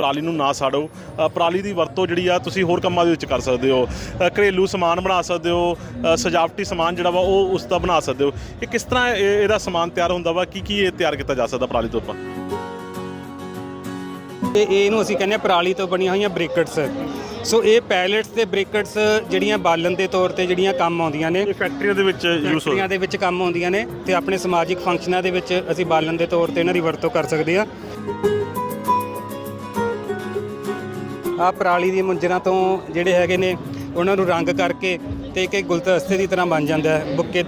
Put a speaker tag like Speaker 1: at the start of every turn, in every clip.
Speaker 1: ਪਰਾਲੀ ਨੂੰ ਨਾ ਸਾੜੋ। ਪਰਾਲੀ ਦੀ ਵਰਤੋਂ ਜਿਹੜੀ ਆ ਤੁਸੀਂ ਹੋਰ ਕੰਮਾਂ ਦੇ ਵਿੱਚ ਕਰ ਸਕਦੇ ਹੋ। ਘਰੇਲੂ ਸਮਾਨ ਬਣਾ ਸਕਦੇ ਹੋ ਸਜਾਵਟੀ ਸਮਾਨ ਜਿਹੜਾ ਵਾ ਉਹ ਉਸ ਦਾ ਬਣਾ ਸਕਦੇ ਹੋ। ਇਹ ਕਿਸ ਤਰ੍ਹਾਂ ਇਹ- ਇਹਦਾ ਸਮਾਨ ਤਿਆਰ ਹੁੰਦਾ ਵਾ? ਕੀ ਕੀ ਇਹ ਤਿਆਰ ਕੀਤਾ ਜਾ ਸਕਦਾ ਪਰਾਲੀ ਤੋਂ ਆਪਾਂ?
Speaker 2: ਤੇ ਇਹਨੂੰ ਅਸੀਂ ਕਹਿੰਦੇ ਆ ਪਰਾਲੀ ਤੋਂ ਬਣੀਆਂ ਹੋਈਆਂ ਬ੍ਰਿਕਟਸ। ਸੋ ਇਹ ਪੈਲੇਟਸ ਤੇ ਬ੍ਰਿਕਟਸ ਜਿਹੜੀਆਂ ਬਾਲਣ ਦੇ ਤੌਰ ਤੇ ਜਿਹੜੀਆਂ ਕੰਮ ਆਉਂਦੀਆਂ ਨੇ।
Speaker 1: ਫੈਕਟਰੀਆਂ ਦੇ ਵਿੱਚ ਯੂਜ਼ ਹੋ
Speaker 2: ਫੈਕਟਰੀਆਂ ਦੇ ਵਿੱਚ ਕੰਮ ਆਉਂਦੀਆਂ ਨੇ ਤੇ ਆਪਣੇ ਸਮਾਜਿਕ ਫੰਕਸ਼ਨਾਂ ਦੇ ਵਿੱਚ ਅਸੀਂ ਬਾਲਣ ਦੇ ਤੌਰ ਤੇ ਇਹਨਾਂ ਦੀ ਵਰਤੋਂ ਕਰ ਸਕਦੇ ਆ ਆ ਪਰਾਲੀ ਦੀ ਮੁੰਜਰਾਂ ਤੋਂ ਜਿਹੜੇ ਹੈਗੇ ਨੇ ਉਹਨਾਂ ਨੂੰ ਰੰਗ ਕਰਕੇ ਤੇ ਇੱਕ ਇੱਕ ਗੁਲਦਸਤੇ ਦੀ ਤਰ੍ਹਾਂ ਬਣ ਜਾਂਦਾ ਹੈ ਬੁੱਕੇ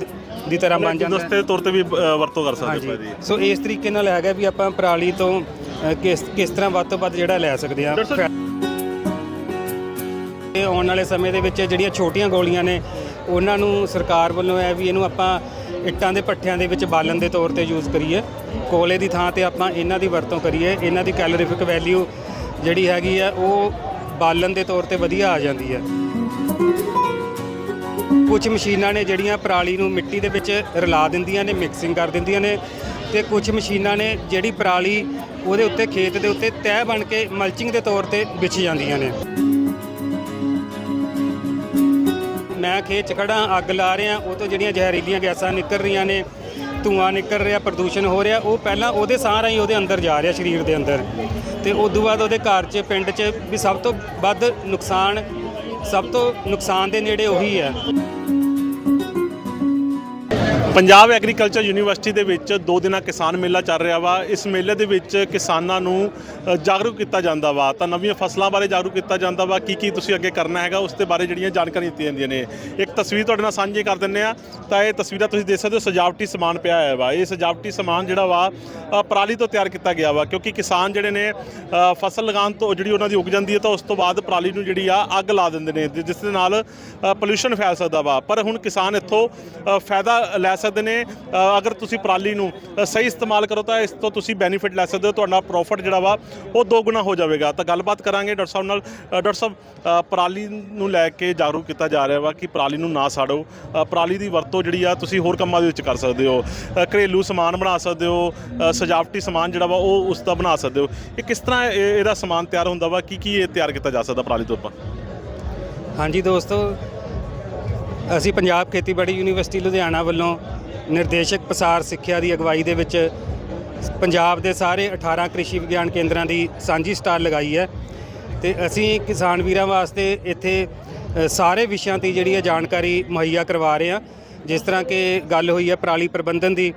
Speaker 2: ਦੀ ਤਰ੍ਹਾਂ ਬਣ ਜਾਂਦਾ ਹੈ।
Speaker 1: ਦਸਤੇ ਦੇ ਤੌਰ ਤੇ ਵੀ ਅ, ਵਰਤੋਂ ਕਰ ਸਕਦੇ ਹੋ
Speaker 2: ਹਾਂਜੀ
Speaker 1: ਇਹਦੀ
Speaker 2: ਸੋ ਇਸ ਤਰੀਕੇ ਨਾਲ ਹੈਗਾ ਵੀ ਆਪਾਂ ਪਰਾਲੀ ਤੋਂ ਅ, ਕਿਸ ਕਿਸ ਤਰ੍ਹਾਂ ਵੱਧ ਤੋਂ ਵੱਧ ਜਿਹੜਾ ਲੈ ਸਕਦੇ ਆ
Speaker 1: ਡਾਕਟਰ
Speaker 2: ਇਹ ਆਉਣ ਵਾਲੇ ਸਮੇਂ ਦੇ ਵਿੱਚ ਜਿਹੜੀਆਂ ਛੋਟੀਆਂ ਗੋਲੀਆਂ ਨੇ ਉਹਨਾਂ ਨੂੰ ਸਰਕਾਰ ਵੱਲੋਂ ਹੈ ਵੀ ਇਹਨੂੰ ਆਪਾਂ ਇੱਟਾਂ ਦੇ ਪੱਠਿਆਂ ਦੇ ਵਿੱਚ ਬਾਲਣ ਦੇ ਤੌਰ ਤੇ ਯੂਜ਼ ਕਰੀਏ। ਕੋਲੇ ਦੀ ਥਾਂ ਤੇ ਆਪਾਂ ਇਹਨਾਂ ਦੀ ਵਰਤੋਂ ਕਰੀਏ ਇਹਨਾਂ ਦੀ ਕੈਲੋਰੀਫਿਕ ਵੈਲਿਊ ਜਿਹੜੀ ਹੈਗੀ ਆ, ਉਹ ਬਾਲਣ ਦੇ ਤੌਰ ਤੇ ਵਧੀਆ ਆ ਜਾਂਦੀ ਹੈ ਕੁਝ ਮਸ਼ੀਨਾਂ ਨੇ ਜਿਹੜੀਆਂ ਪਰਾਲੀ ਨੂੰ ਮਿੱਟੀ ਦੇ ਵਿੱਚ ਰਲਾ ਦਿੰਦੀਆਂ ਨੇ ਮਿਕਸਿੰਗ ਕਰ ਦਿੰਦੀਆਂ ਨੇ, ਤੇ ਕੁਝ ਮਸ਼ੀਨਾਂ ਨੇ ਜਿਹੜੀ ਪਰਾਲੀ ਉਹਦੇ ਉੱਤੇ, ਖੇਤ ਦੇ ਉੱਤੇ ਤੈਅ ਬਣ ਕੇ ਮਲਚਿੰਗ ਦੇ ਤੌਰ ਤੇ ਵਿਛ ਜਾਂਦੀਆਂ ਨੇ। ਮੈਂ ਖੇਤ 'ਚ ਖੜਾ ਅੱਗ ਲਾ ਰਿਹਾ, ਉਹ ਤੋਂ ਜਿਹੜੀਆਂ ਜ਼ਹਿਰੀਲੀਆਂ ਗੈਸਾਂ ਨਿਕਲ ਰਹੀਆਂ ਨੇ, ਧੂਆਂ ਨਿਕਲ ਰਿਹਾ, ਪ੍ਰਦੂਸ਼ਣ ਹੋ ਰਿਹਾ, ਉਹ ਪਹਿਲਾਂ ਉਹਦੇ ਸਾਹ ਰਾਹੀਂ ਉਹਦੇ ਅੰਦਰ ਜਾ ਰਿਹਾ, ਸਰੀਰ ਦੇ ਅੰਦਰ। ਤੇ ਉਸ ਤੋਂ ਬਾਅਦ ਉਹਦੇ ਘਰ 'ਚ, ਪਿੰਡ 'ਚ ਵੀ ਸਭ ਤੋਂ ਵੱਧ ਨੁਕਸਾਨ, ਸਭ ਤੋਂ ਨੁਕਸਾਨ ਦੇ ਨੇੜੇ ਉਹੀ ਹੈ
Speaker 1: ਪੰਜਾਬ ਐਗਰੀਕਲਚਰ ਯੂਨੀਵਰਸਿਟੀ ਦੇ ਵਿੱਚ ਦੋ ਦਿਨਾਂ ਕਿਸਾਨ ਮੇਲਾ ਚੱਲ ਰਿਹਾ ਵਾ। ਇਸ ਮੇਲੇ ਦੇ ਵਿੱਚ ਕਿਸਾਨਾਂ ਨੂੰ ਜਾਗਰੂਕ ਕੀਤਾ ਜਾਂਦਾ ਵਾ। ਤਾਂ ਨਵੀਆਂ ਫਸਲਾਂ ਬਾਰੇ ਜਾਗਰੂਕ ਕੀਤਾ ਜਾਂਦਾ ਵਾ। ਕੀ ਕੀ ਤੁਸੀਂ ਅੱਗੇ ਕਰਨਾ ਹੈਗਾ, ਉਸ ਦੇ ਬਾਰੇ ਜਿਹੜੀਆਂ ਜਾਣਕਾਰੀਆਂ ਦਿੱਤੀਆਂ ਜਾਂਦੀਆਂ ਨੇ। ਇੱਕ ਤਸਵੀਰ ਤੁਹਾਡੇ ਨਾਲ ਸਾਂਝੀ ਕਰ ਦਿੰਨੇ ਆ ਤਾਂ ਇਹ ਤਸਵੀਰਾਂ ਤੁਸੀਂ ਦੇਖ ਸਕਦੇ ਹੋ, ਸਜਾਵਟੀ ਸਮਾਨ ਪਿਆ ਹੋਇਆ ਵਾ। ਇਹ ਸਜਾਵਟੀ ਸਮਾਨ ਜਿਹੜਾ ਵਾ ਪਰਾਲੀ ਤੋਂ ਤਿਆਰ ਕੀਤਾ ਗਿਆ ਵਾ। ਕਿਉਂਕਿ ਕਿਸਾਨ ਜਿਹੜੇ ਨੇ ਫਸਲ ਲਗਾਉਣ ਤੋਂ ਜਿਹੜੀ ਉਹਨਾਂ ਦੀ ਉਗ ਜਾਂਦੀ ਹੈ, ਤਾਂ ਉਸ ਤੋਂ ਬਾਅਦ ਪਰਾਲੀ ਨੂੰ ਜਿਹੜੀ ਆ, ਅੱਗ ਲਾ ਦਿੰਦੇ ਨੇ। ਜਿਸ ਦੇ ਨਾਲ ਪੋਲੂਸ਼ਨ ਫੈਲ ਸਕਦਾ ਵਾ। ਪਰ ਹੁਣ ਕਿਸਾਨ ਇੱਥੋਂ ਫਾਇਦਾ ਲੈ ਸਕਦੇ ਨੇ। ਅਗਰ ਤੁਸੀਂ ਪਰਾਲੀ ਨੂੰ ਸਹੀ ਇਸਤੇਮਾਲ ਕਰੋ ਤਾਂ ਇਸ ਤੋਂ ਤੁਸੀਂ ਬੈਨੀਫਿਟ ਲੈ ਸਕਦੇ ਹੋ। ਤੁਹਾਡਾ ਪ੍ਰੋਫਿਟ ਜਿਹੜਾ ਵਾ, ਉਹ ਦੋ ਗੁਣਾ ਹੋ ਜਾਵੇਗਾ। ਤਾਂ ਗੱਲਬਾਤ ਕਰਾਂਗੇ ਡਾਕਟਰ ਸਾਹਿਬ ਨਾਲ। ਡਾਕਟਰ ਸਾਹਿਬ ਪਰਾਲੀ ਨੂੰ ਲੈ ਕੇ ਜਾਗਰੂਕ ਕੀਤਾ ਜਾ ਰਿਹਾ ਵਾ ਕਿ ਪਰਾਲੀ ਨੂੰ ਨਾ ਸਾੜੋ। ਪਰਾਲੀ ਦੀ ਵਰਤੋਂ ਜਿਹੜੀ ਆ, ਤੁਸੀਂ ਹੋਰ ਕੰਮਾਂ ਦੇ ਵਿੱਚ ਕਰ ਸਕਦੇ ਹੋ। ਘਰੇਲੂ ਸਮਾਨ ਬਣਾ ਸਕਦੇ ਹੋ। ਸਜਾਵਟੀ ਸਮਾਨ ਜਿਹੜਾ ਵਾ, ਉਹ ਉਸ ਦਾ ਬਣਾ ਸਕਦੇ ਹੋ। ਇਹ ਕਿਸ ਤਰ੍ਹਾਂ ਇਹ- ਇਹਦਾ ਸਮਾਨ ਤਿਆਰ ਹੁੰਦਾ ਵਾ? ਕੀ ਕੀ ਇਹ ਤਿਆਰ ਕੀਤਾ ਜਾ ਸਕਦਾ ਪਰਾਲੀ ਤੋਂ ਆਪਾਂ?
Speaker 2: ਹਾਂਜੀ ਦੋਸਤੋ ਅਸੀਂ ਪੰਜਾਬ ਖੇਤੀਬਾੜੀ ਯੂਨੀਵਰਸਿਟੀ ਲੁਧਿਆਣਾ ਵੱਲੋਂ ਨਿਰਦੇਸ਼ਕ ਪਸਾਰ ਸਿੱਖਿਆ ਦੀ ਅਗਵਾਈ ਦੇ ਵਿੱਚ ਪੰਜਾਬ ਦੇ ਸਾਰੇ 18 ਕ੍ਰਿਸ਼ੀ ਵਿਗਿਆਨ ਕੇਂਦਰਾਂ ਦੀ ਸਾਂਝੀ ਸਟਾਲ ਲਗਾਈ ਹੈ ਤੇ ਅਸੀਂ ਕਿਸਾਨ ਵੀਰਾਂ ਵਾਸਤੇ ਇੱਥੇ ਸਾਰੇ ਵਿਸ਼ਿਆਂ 'ਤੇ ਜਿਹੜੀ ਹੈ ਜਾਣਕਾਰੀ ਮੁਹੱਈਆ ਕਰਵਾ ਰਹੇ ਹਾਂ। ਜਿਸ ਤਰ੍ਹਾਂ ਕਿ ਗੱਲ ਹੋਈ ਹੈ ਪਰਾਲੀ ਪ੍ਰਬੰਧਨ ਦੀ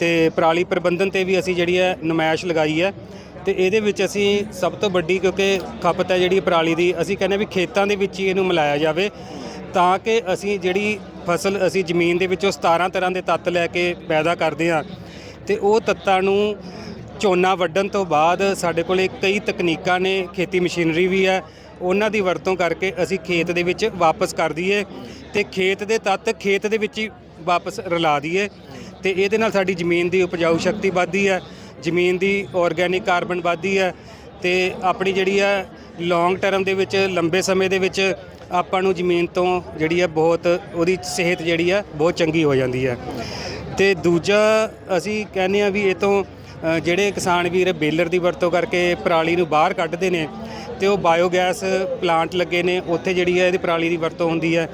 Speaker 2: ਤੇ ਪਰਾਲੀ ਪ੍ਰਬੰਧਨ ਤੇ ਵੀ ਅਸੀਂ ਜਿਹੜੀ ਹੈ ਨੁਮਾਇਸ਼ ਲਗਾਈ ਹੈ ਤੇ ਇਹਦੇ ਵਿੱਚ ਅਸੀਂ ਸਭ ਤੋਂ ਵੱਡੀ ਕਿਉਂਕਿ ਖਪਤ ਹੈ ਜਿਹੜੀ ਪਰਾਲੀ ਦੀ, ਅਸੀਂ ਕਹਿੰਦੇ ਵੀ ਖੇਤਾਂ ਦੇ ਵਿੱਚ ਹੀ ਇਹਨੂੰ ਮਿਲਾਇਆ ਜਾਵੇ ਤਾਂ ਕਿ ਅਸੀਂ ਜਿਹੜੀ ਫਸਲ ਅਸੀਂ ਜ਼ਮੀਨ ਦੇ ਵਿੱਚੋਂ 17 ਤਰ੍ਹਾਂ ਦੇ ਤੱਤ ਲੈ ਕੇ ਪੈਦਾ ਕਰਦੇ ਹਾਂ। ਤੇ ਉਹ ਤੱਤਾਂ ਨੂੰ ਝੋਨਾ ਵੱਢਣ ਤੋਂ ਬਾਅਦ ਸਾਡੇ ਕੋਲੇ ਕਈ ਤਕਨੀਕਾਂ ਨੇ, ਖੇਤੀ ਮਸ਼ੀਨਰੀ ਵੀ ਹੈ। ਉਹਨਾਂ ਦੀ ਵਰਤੋਂ ਕਰਕੇ ਅਸੀਂ ਖੇਤ ਦੇ ਵਿੱਚ ਵਾਪਸ ਕਰ ਦਈਏ ਤੇ ਖੇਤ ਦੇ ਤੱਤ ਖੇਤ ਦੇ ਵਿੱਚ ਹੀ ਵਾਪਸ ਰਲਾ ਦਈਏ ਤੇ ਇਹਦੇ ਨਾਲ ਸਾਡੀ ਜ਼ਮੀਨ ਦੀ ਉਪਜਾਊ ਸ਼ਕਤੀ ਵੱਧਦੀ ਹੈ, ਜ਼ਮੀਨ ਦੀ ਆਰਗੈਨਿਕ ਕਾਰਬਨ ਵੱਧਦੀ ਹੈ ਤੇ ਆਪਣੀ ਜਿਹੜੀ ਹੈ ਲੌਂਗ ਟਰਮ ਦੇ ਵਿੱਚ, ਲੰਬੇ ਸਮੇਂ ਦੇ ਵਿੱਚ ਆਪਾਂ ਨੂੰ ਜ਼ਮੀਨ ਤੋਂ ਜਿਹੜੀ ਹੈ ਬਹੁਤ, ਉਹਦੀ ਸਿਹਤ ਜਿਹੜੀ ਹੈ ਬਹੁਤ ਚੰਗੀ ਹੋ ਜਾਂਦੀ ਹੈ ਤੇ ਦੂਜਾ ਅਸੀਂ ਕਹਿੰਦੇ ਆ ਵੀ ਇਹ ਤੋਂ ਜਿਹੜੇ ਕਿਸਾਨ ਵੀਰ ਬੇਲਰ ਦੀ ਵਰਤੋਂ ਕਰਕੇ ਪਰਾਲੀ ਨੂੰ ਬਾਹਰ ਕੱਢਦੇ ਨੇ, ਤੇ ਉਹ ਬਾਇਓਗੈਸ ਪਲਾਂਟ ਲੱਗੇ ਨੇ, ਉੱਥੇ ਜਿਹੜੀ ਹੈ ਇਹਦੀ ਪਰਾਲੀ ਦੀ ਵਰਤੋਂ ਹੁੰਦੀ ਹੈ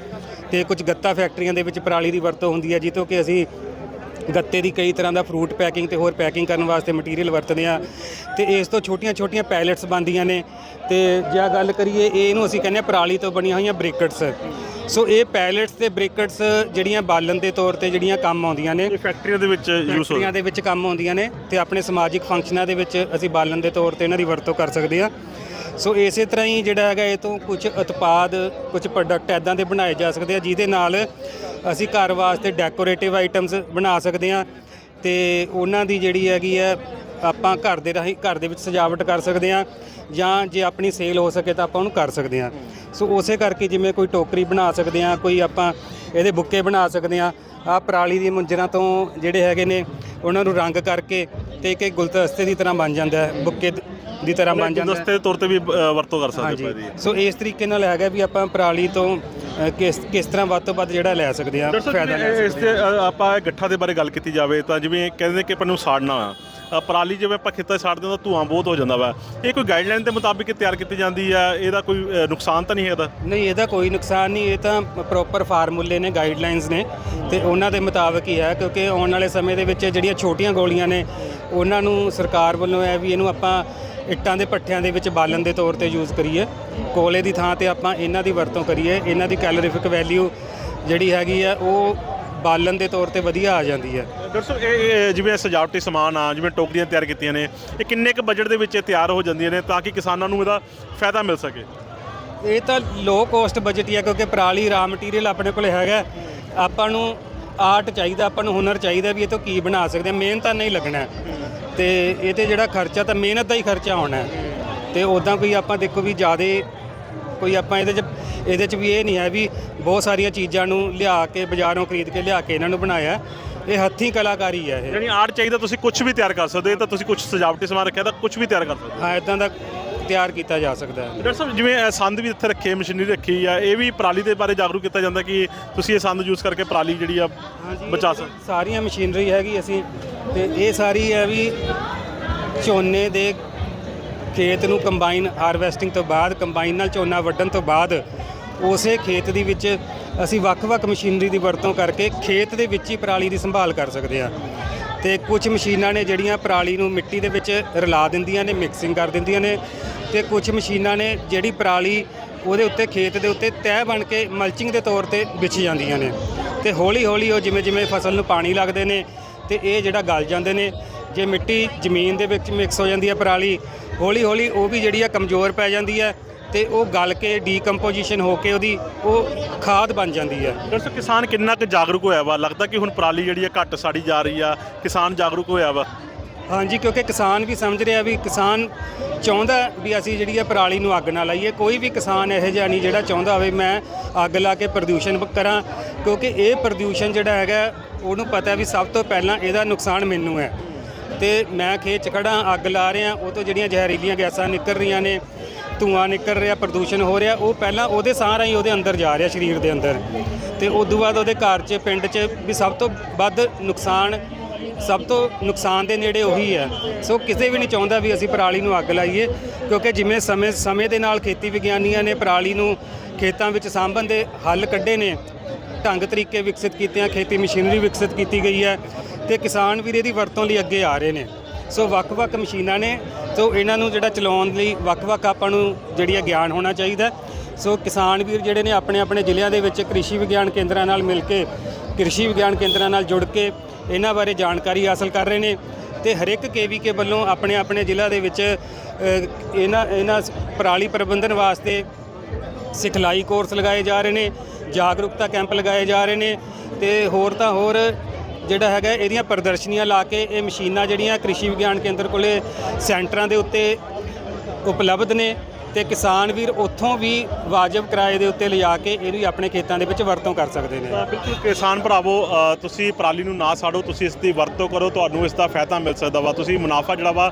Speaker 2: ਤੇ ਕੁਝ ਗੱਤਾ ਫੈਕਟਰੀਆਂ ਦੇ ਵਿੱਚ ਪਰਾਲੀ ਦੀ ਵਰਤੋਂ ਹੁੰਦੀ ਹੈ ਜਿੱਥੋਂ ਕਿ ਅਸੀਂ ਗੱਤੇ ਦੀ ਕਈ ਤਰ੍ਹਾਂ ਦਾ ਫਰੂਟ ਪੈਕਿੰਗ ਤੇ ਹੋਰ ਪੈਕਿੰਗ ਕਰਨ ਵਾਸਤੇ ਮਟੀਰੀਅਲ ਵਰਤਦੇ ਆ ਤੇ ਇਸ ਤੋਂ ਛੋਟੀਆਂ-ਛੋਟੀਆਂ ਪੈਲੇਟਸ ਬਣਦੀਆਂ ਨੇ ਤੇ ਜੇ ਆਹ ਗੱਲ ਕਰੀਏ ਇਹ ਇਹਨੂੰ ਅਸੀਂ ਕਹਿੰਦੇ ਆ ਪਰਾਲੀ ਤੋਂ ਬਣੀਆਂ ਹੋਈਆਂ ਬ੍ਰਿਕਟਸ ਸੋ ਇਹ ਪੈਲੇਟਸ ਤੇ ਬ੍ਰਿਕਟਸ ਜਿਹੜੀਆਂ ਬਾਲਣ ਦੇ ਤੌਰ ਤੇ ਜਿਹੜੀਆਂ ਕੰਮ ਆਉਂਦੀਆਂ ਨੇ
Speaker 1: ਇਹ ਫੈਕਟਰੀਆਂ ਦੇ ਵਿੱਚ ਯੂਜ਼ ਹੋ
Speaker 2: ਫੈਕਟਰੀਆਂ ਦੇ ਵਿੱਚ ਕੰਮ ਆਉਂਦੀਆਂ ਨੇ ਤੇ ਆਪਣੇ ਸਮਾਜਿਕ ਫੰਕਸ਼ਨਾਂ ਦੇ ਵਿੱਚ ਅਸੀਂ ਬਾਲਣ ਦੇ ਤੌਰ ਤੇ ਇਹਨਾਂ ਦੀ ਵਰਤੋਂ ਕਰ ਸਕਦੇ ਆ ਸੋ ਇਸੇ ਤਰ੍ਹਾਂ ਹੀ ਜਿਹੜਾ ਹੈਗਾ ਇਹ ਤੋਂ ਕੁਝ ਉਤਪਾਦ ਕੁਝ ਪ੍ਰੋਡਕਟ ਐਦਾਂ ਦੇ ਬਣਾਏ ਜਾ ਸਕਦੇ ਆ ਜਿਹਦੇ ਨਾਲ ਅਸੀਂ ਘਰ ਵਾਸਤੇ ਡੈਕੋਰੇਟਿਵ ਆਈਟਮਸ ਬਣਾ ਸਕਦੇ ਹਾਂ ਤੇ ਉਹਨਾਂ ਦੀ ਜਿਹੜੀ ਹੈਗੀ ਹੈ, ਆਪਾਂ ਘਰ ਦੇ ਰਾਹੀਂ ਘਰ ਦੇ ਵਿੱਚ ਸਜਾਵਟ ਕਰ ਸਕਦੇ ਹਾਂ ਜਾਂ ਜੇ ਆਪਣੀ ਸੇਲ ਹੋ ਸਕੇ ਤਾਂ ਆਪਾਂ ਉਹਨੂੰ ਕਰ ਸਕਦੇ ਹਾਂ। ਸੋ ਉਸੇ ਕਰਕੇ ਜਿਵੇਂ ਕੋਈ ਟੋਕਰੀ ਬਣਾ ਸਕਦੇ ਹਾਂ, ਕੋਈ ਆਪਾਂ ਇਹਦੇ ਬੁੱਕੇ ਬਣਾ ਸਕਦੇ ਹਾਂ ਆ ਪਰਾਲੀ ਦੀ ਮੁੰਜਰਾਂ ਤੋਂ ਜਿਹੜੇ ਹੈਗੇ ਨੇ, ਉਹਨਾਂ ਨੂੰ ਰੰਗ ਕਰਕੇ ਤੇ ਇੱਕ ਇੱਕ ਗੁਲਦਸਤੇ ਦੀ ਤਰ੍ਹਾਂ ਬਣ ਜਾਂਦਾ ਹੈ, ਬੁੱਕੇ ਦੀ ਤਰ੍ਹਾਂ ਬਣ ਜਾਂਦਾ ਹੈ।
Speaker 1: ਦਸਤੇ ਦੇ ਤੌਰ ਤੇ ਵੀ ਅ, ਵਰਤੋਂ ਕਰ ਸਕਦੇ
Speaker 2: ਹਾਂਜੀ। ਸੋ ਇਸ ਤਰੀਕੇ ਨਾਲ ਹੈਗਾ ਵੀ ਆਪਾਂ ਪਰਾਲੀ ਤੋਂ ਅ, ਕਿਸ ਕਿਸ ਤਰ੍ਹਾਂ ਵੱਧ ਤੋਂ ਵੱਧ ਜਿਹੜਾ ਲੈ ਸਕਦੇ ਆ
Speaker 1: ਡਾਕਟਰ ਸਾਹਿਬ
Speaker 2: ਫਾਇਦਾ ਲੈ
Speaker 1: ਜਿਵੇਂ ਇਸ
Speaker 2: ਸਕਦੇ
Speaker 1: ਤੇ ਅ, ਆਪਾਂ ਇਹ ਗੱਠਾਂ ਦੇ ਬਾਰੇ ਗੱਲ ਕੀਤੀ ਜਾਵੇ ਤਾਂ ਜਿਵੇਂ ਕਹਿੰਦੇ ਕਿ ਆਪਾਂ ਨੂੰ ਸਾੜਨਾ ਆ ਅ, ਪਰਾਲੀ ਜਿਵੇਂ ਆਪਾਂ ਖੇਤਾਂ 'ਚ ਸਾੜਦੇ ਹਾਂ ਤਾਂ ਧੂਆਂ ਬਹੁਤ ਹੋ ਜਾਂਦਾ ਵਾ। ਇਹ ਕੋਈ ਗਾਈਡਲਾਈਨ ਦੇ ਮੁਤਾਬਿਕ ਤਿਆਰ ਕੀਤੀ ਜਾਂਦੀ ਹੈ ਇਹਦਾ ਕੋਈ ਅ, ਨੁਕਸਾਨ ਤਾਂ ਨਹੀਂ ਹੈ ਇਹਦਾ?
Speaker 2: ਨਹੀਂ ਇਹਦਾ ਕੋਈ ਨੁਕਸਾਨ ਨਹੀਂ ਇਹ ਤਾਂ ਪ੍ਰੋਪਰ ਫਾਰਮੂਲੇ ਨੇ ਗਾਈਡਲਾਈਨਸ ਨੇ। ਤੇ ਉਹਨਾਂ ਦੇ ਮੁਤਾਬਕ ਹੀ ਹੈ ਕਿਉਂਕਿ ਆਉਣ ਵਾਲੇ ਸਮੇਂ ਦੇ ਵਿੱਚ ਜਿਹੜੀਆਂ ਛੋਟੀਆਂ ਗੋਲੀਆਂ ਨੇ ਉਹਨਾਂ ਨੂੰ ਸਰਕਾਰ ਵੱਲੋਂ ਹੈ ਵੀ ਇਹਨੂੰ ਆਪਾਂ ਇੱਟਾਂ ਦੇ ਪੱਠਿਆਂ ਦੇ ਵਿੱਚ ਬਾਲਣ ਦੇ ਤੌਰ ਤੇ ਯੂਜ਼ ਕਰੀਏ। ਕੋਲੇ ਦੀ ਥਾਂ ਤੇ ਆਪਾਂ ਇਹਨਾਂ ਦੀ ਵਰਤੋਂ ਕਰੀਏ। ਇਹਨਾਂ ਦੀ ਕੈਲੋਰੀਫਿਕ ਵੈਲਿਊ ਜਿਹੜੀ ਹੈਗੀ ਆ ਉਹ ਬਾਲਣ ਦੇ ਤੌਰ ਤੇ ਵਧੀਆ ਆ ਜਾਂਦੀ ਹੈ
Speaker 1: ਡਾਕਟਰ ਸਾਹਿਬ ਇਹ ਇਹ ਜਿਵੇਂ ਸਜਾਵਟੀ ਸਮਾਨ ਆ ਜਿਵੇਂ ਟੋਕਰੀਆਂ ਤਿਆਰ ਕੀਤੀਆਂ ਨੇ ਇਹ ਕਿੰਨੇ ਕੁ ਬਜਟ ਦੇ ਵਿੱਚ ਇਹ ਤਿਆਰ ਹੋ ਜਾਂਦੀਆਂ ਨੇ ਤਾਂ ਕਿ ਕਿਸਾਨਾਂ ਨੂੰ ਇਹਦਾ ਫਾਇਦਾ ਮਿਲ ਸਕੇ?
Speaker 2: ਇਹ ਤਾਂ ਲੋ ਕੋਸਟ ਬਜਟ ਹੀ ਹੈ ਕਿਉਂਕਿ ਪਰਾਲੀ ਰਾ ਮਟੀਰੀਅਲ ਆਪਣੇ ਕੋਲ ਹੈਗਾ। ਆਪਾਂ ਨੂੰ ਆਰਟ ਚਾਹੀਦਾ ਆਪਾਂ ਨੂੰ ਹੁਨਰ ਚਾਹੀਦਾ ਵੀ ਇਹ ਤੋਂ ਕੀ ਬਣਾ ਸਕਦੇ ਹਾਂ ਮਿਹਨਤ ਤਾਂ ਨਹੀਂ ਲੱਗਣਾ। ਤੇ ਇਹ ਤੇ ਜਿਹੜਾ ਖਰਚਾ ਤਾਂ ਮਿਹਨਤ ਦਾ ਹੀ ਖਰਚਾ ਹੋਣਾ। ਤੇ ਉਦਾਂ ਕੋਈ ਆਪਾਂ ਦੇਖੋ ਵੀ ਜਿਆਦੇ ਕੋਈ ਆਪਾਂ ਇਹਦੇ ਚ ਇਹਦੇ ਚ ਵੀ ਇਹ ਨਹੀਂ ਹੈ ਵੀ ਬਹੁਤ ਸਾਰੀਆਂ ਚੀਜ਼ਾਂ ਨੂੰ ਲਿਆ ਕੇ ਬਾਜ਼ਾਰੋਂ ਖਰੀਦ ਕੇ ਲਿਆ ਕੇ ਇਹਨਾਂ ਨੂੰ ਬਣਾਇਆ। ਇਹ ਹੱਥੀਂ ਕਲਾਕਾਰੀ ਹੈ ਇਹ
Speaker 1: ਯਾਨੀ ਆਰਟ ਚਾਹੀਦਾ ਤੁਸੀਂ ਕੁਝ ਵੀ ਤਿਆਰ ਕਰ ਸਕਦੇ ਹੋ ਤਾਂ ਤੁਸੀਂ ਕੁਝ ਸਜਾਵਟੀ ਸਮਾਨ ਰੱਖਿਆ ਤਾਂ ਕੁਝ ਵੀ ਤਿਆਰ ਕਰ ਸਕਦੇ ਹੋ
Speaker 2: ਹਾਂ ਇਦਾਂ ਦਾ ਤਿਆਰ ਕੀਤਾ ਜਾ ਸਕਦਾ ਹੈ।
Speaker 1: ਡਾਕਟਰ ਸਾਹਿਬ ਜਿਵੇਂ ਇਹ ਸੰਦ ਵੀ ਇੱਥੇ ਰੱਖੇ ਮਸ਼ੀਨਰੀ ਰੱਖੀ ਆ ਇਹ ਵੀ ਪਰਾਲੀ ਦੇ ਬਾਰੇ ਜਾਗਰੂਕ ਕੀਤਾ ਜਾਂਦਾ ਕਿ ਤੁਸੀਂ ਇਹ ਸੰਦ ਯੂਜ਼ ਕਰਕੇ ਪਰਾਲੀ ਜਿਹੜੀ ਆ
Speaker 2: ਹਾਂਜੀ
Speaker 1: ਬਚਾ ਸਕਦੇ
Speaker 2: ਸਾਰੀਆਂ ਮਸ਼ੀਨਰੀ ਹੈਗੀ ਅਸੀਂ ਤੇ ਇਹ ਸਾਰੀ ਹੈ ਵੀ ਝੋਨੇ ਦੇ ਖੇਤ ਨੂੰ ਕੰਬਾਈਨ ਹਾਰਵੈਸਟਿੰਗ ਤੋਂ ਬਾਅਦ ਕੰਬਾਈਨ ਨਾਲ ਝੋਨਾ ਵੱਢਣ ਤੋਂ ਬਾਅਦ ਉਸੇ ਖੇਤ ਦੇ ਵਿੱਚ ਅਸੀਂ ਵੱਖ-ਵੱਖ ਮਸ਼ੀਨਰੀ ਦੀ ਵਰਤੋਂ ਕਰਕੇ ਖੇਤ ਦੇ ਵਿੱਚ ਹੀ ਪਰਾਲੀ ਦੀ ਸੰਭਾਲ ਕਰ ਸਕਦੇ ਹਾਂ ਤੇ ਕੁਝ ਮਸ਼ੀਨਾਂ ਨੇ ਜਿਹੜੀਆਂ ਪਰਾਲੀ ਨੂੰ ਮਿੱਟੀ ਦੇ ਵਿੱਚ ਰਲਾ ਦਿੰਦੀਆਂ ਨੇ ਮਿਕਸਿੰਗ ਕਰ ਦਿੰਦੀਆਂ ਨੇ ਤੇ ਕੁਝ ਮਸ਼ੀਨਾਂ ਨੇ ਜਿਹੜੀ ਪਰਾਲੀ ਉਹਦੇ ਉੱਤੇ ਖੇਤ ਦੇ ਉੱਤੇ ਤਹਿ ਬਣ ਕੇ ਮਲਚਿੰਗ ਦੇ ਤੌਰ ਤੇ ਵਿਛ ਜਾਂਦੀਆਂ ਨੇ। ਤੇ ਹੌਲੀ ਹੌਲੀ ਉਹ ਜਿਵੇਂ ਜਿਵੇਂ ਫਸਲ ਨੂੰ ਪਾਣੀ ਲੱਗਦੇ ਨੇ ਤੇ ਇਹ ਜਿਹੜਾ ਗਲ ਜਾਂਦੇ ਨੇ, ਜੇ ਮਿੱਟੀ ਜ਼ਮੀਨ ਦੇ ਵਿੱਚ ਮਿਕਸ ਹੋ ਜਾਂਦੀ ਹੈ ਪਰਾਲੀ ਹੌਲੀ ਹੌਲੀ ਉਹ ਵੀ ਜਿਹੜੀ ਆ ਕਮਜ਼ੋਰ ਪੈ ਜਾਂਦੀ ਹੈ ਤੇ ਉਹ ਗਲ ਕੇ ਡੀਕੰਪੋਜੀਸ਼ਨ ਹੋ ਕੇ ਉਹਦੀ ਉਹ ਖਾਦ ਬਣ ਜਾਂਦੀ ਹੈ।
Speaker 1: ਸਾਹਿਬ ਕਿਸਾਨ ਕਿੰਨਾ ਕੁ ਜਾਗਰੂਕ ਹੋਇਆ ਵਾ? ਲੱਗਦਾ ਕਿ ਹੁਣ ਪਰਾਲੀ ਜਿਹੜੀ ਆ ਘੱਟ ਸਾੜੀ ਜਾ ਰਹੀ ਆ। ਕਿਸਾਨ ਜਾਗਰੂਕ ਹੋਇਆ ਵਾ?
Speaker 2: ਹਾਂਜੀ ਕਿਉਂਕਿ ਕਿਸਾਨ ਵੀ ਸਮਝ ਰਿਹਾ ਵੀ ਕਿਸਾਨ ਚਾਹੁੰਦਾ ਵੀ ਅਸੀਂ ਜਿਹੜੀ ਹੈ ਪਰਾਲੀ ਨੂੰ ਅੱਗ ਨਾ ਲਾਈਏ। ਕੋਈ ਵੀ ਕਿਸਾਨ ਇਹੋ ਜਿਹਾ ਨਹੀਂ ਜਿਹੜਾ ਚਾਹੁੰਦਾ ਹੋਵੇ ਮੈਂ ਅੱਗ ਲਾ ਕੇ ਪ੍ਰਦੂਸ਼ਣ ਕਰਾਂ ਕਿਉਂਕਿ ਇਹ ਪ੍ਰਦੂਸ਼ਣ ਜਿਹੜਾ ਹੈਗਾ ਉਹਨੂੰ ਪਤਾ ਵੀ ਸਭ ਤੋਂ ਪਹਿਲਾਂ ਇਹਦਾ ਨੁਕਸਾਨ ਮੈਨੂੰ ਹੈ। ਤੇ ਮੈਂ ਖੇਤ 'ਚ ਖੜਾ ਅੱਗ ਲਾ ਰਿਹਾ ਉਹ ਤੋਂ ਜਿਹੜੀਆਂ ਜ਼ਹਿਰੀਲੀਆਂ ਗੈਸਾਂ ਨਿਕਲ ਰਹੀਆਂ ਨੇ ਧੂਆਂ ਨਿਕਲ ਰਿਹਾ, ਪ੍ਰਦੂਸ਼ਣ ਹੋ ਰਿਹਾ, ਉਹ ਪਹਿਲਾਂ ਉਹਦੇ ਸਾਹ ਰਾਹੀਂ ਉਹਦੇ ਅੰਦਰ ਜਾ ਰਿਹਾ ਸਰੀਰ ਦੇ ਅੰਦਰ। ਤੇ ਉਸ ਤੋਂ ਬਾਅਦ ਉਹਦੇ ਘਰ 'ਚ, ਪਿੰਡ 'ਚ ਵੀ ਸਭ ਤੋਂ ਵੱਧ ਨੁਕਸਾਨ, ਸਭ ਤੋਂ ਨੁਕਸਾਨ ਦੇ ਨੇੜੇ ਉਹੀ ਹੈ। ਸੋ ਕਿਸੇ ਵੀ ਨਹੀਂ ਚਾਹੁੰਦਾ ਵੀ ਅਸੀਂ ਪਰਾਲੀ ਨੂੰ ਅੱਗ ਲਾਈਏ, ਕਿਉਂਕਿ ਜਿਵੇਂ ਸਮੇਂ ਸਮੇਂ ਦੇ ਨਾਲ ਖੇਤੀ ਵਿਗਿਆਨੀਆਂ ਨੇ ਪਰਾਲੀ ਨੂੰ ਖੇਤਾਂ ਵਿੱਚ ਸਾਂਭਣ ਦੇ ਹੱਲ ਕੱਢੇ ਨੇ, ਢੰਗ ਤਰੀਕੇ ਵਿਕਸਿਤ ਕੀਤੇ ਆ, ਖੇਤੀ ਮਸ਼ੀਨਰੀ ਵਿਕਸਿਤ ਕੀਤੀ ਗਈ ਹੈ, ਤੇ ਕਿਸਾਨ ਵੀਰ ਇਹਦੀ ਵਰਤੋਂ ਲਈ ਅੱਗੇ ਆ ਰਹੇ ਨੇ। ਸੋ ਵੱਖ-ਵੱਖ ਮਸ਼ੀਨਾਂ ਨੇ, ਸੋ ਇਹਨਾਂ ਨੂੰ ਜਿਹੜਾ ਚਲਾਉਣ ਲਈ ਵੱਖ-ਵੱਖ ਆਪਾਂ ਨੂੰ ਜਿਹੜੀ ਆ ਗਿਆਨ ਹੋਣਾ ਚਾਹੀਦਾ ਸੋ ਕਿਸਾਨ ਵੀਰ ਜਿਹੜੇ ਨੇ ਆਪਣੇ ਆਪਣੇ ਜ਼ਿਲ੍ਹਿਆਂ ਦੇ ਵਿੱਚ ਕ੍ਰਿਸ਼ੀ ਵਿਗਿਆਨ ਕੇਂਦਰਾਂ ਨਾਲ ਮਿਲ ਕੇ, ਕ੍ਰਿਸ਼ੀ ਵਿਗਿਆਨ ਕੇਂਦਰਾਂ ਨਾਲ ਜੁੜ ਕੇ ਇਹਨਾਂ ਬਾਰੇ ਜਾਣਕਾਰੀ ਹਾਸਲ ਕਰ ਰਹੇ ਨੇ ਤੇ ਹਰ ਇੱਕ ਕੇਵੀਕੇ ਵੱਲੋਂ ਆਪਣੇ ਆਪਣੇ ਜ਼ਿਲ੍ਹਾ ਦੇ ਵਿੱਚ ਇਹਨਾਂ ਇਹਨਾਂ ਪਰਾਲੀ ਪ੍ਰਬੰਧਨ ਵਾਸਤੇ ਸਿਖਲਾਈ ਕੋਰਸ ਲਗਾਏ ਜਾ ਰਹੇ ਨੇ, ਜਾਗਰੂਕਤਾ ਕੈਂਪ ਲਗਾਏ ਜਾ ਰਹੇ ਨੇ ਤੇ ਹੋਰ ਤਾਂ ਹੋਰ ਜਿਹੜਾ ਹੈਗਾ ਇਹਦੀਆਂ ਪ੍ਰਦਰਸ਼ਨੀਆਂ ਲਾ ਕੇ ਇਹ ਮਸ਼ੀਨਾਂ ਜਿਹੜੀਆਂ ਕ੍ਰਿਸ਼ੀ ਵਿਗਿਆਨ ਕੇਂਦਰ ਕੋਲੇ ਸੈਂਟਰਾਂ ਦੇ ਉੱਤੇ ਉਪਲਬਧ ਨੇ ਤੇ ਕਿਸਾਨ ਵੀਰ ਉੱਥੋਂ ਵੀ ਵਾਜਬ ਕਿਰਾਏ ਦੇ ਉੱਤੇ ਲਿਜਾ ਕੇ ਇਹਨੂੰ ਆਪਣੇ ਖੇਤਾਂ ਦੇ ਵਿੱਚ ਵਰਤੋਂ ਕਰ ਸਕਦੇ ਨੇ।
Speaker 1: ਬਿਲਕੁਲ ਕਿਸਾਨ ਭਰਾਵੋ ਤੁਸੀਂ ਪਰਾਲੀ ਨੂੰ ਨਾ ਸਾੜੋ, ਤੁਸੀਂ ਇਸ ਦੀ ਵਰਤੋਂ ਕਰੋ, ਤੁਹਾਨੂੰ ਇਸ ਦਾ ਫਾਇਦਾ ਮਿਲ ਸਕਦਾ ਵਾ। ਤੁਸੀਂ ਮੁਨਾਫਾ ਜਿਹੜਾ ਵਾ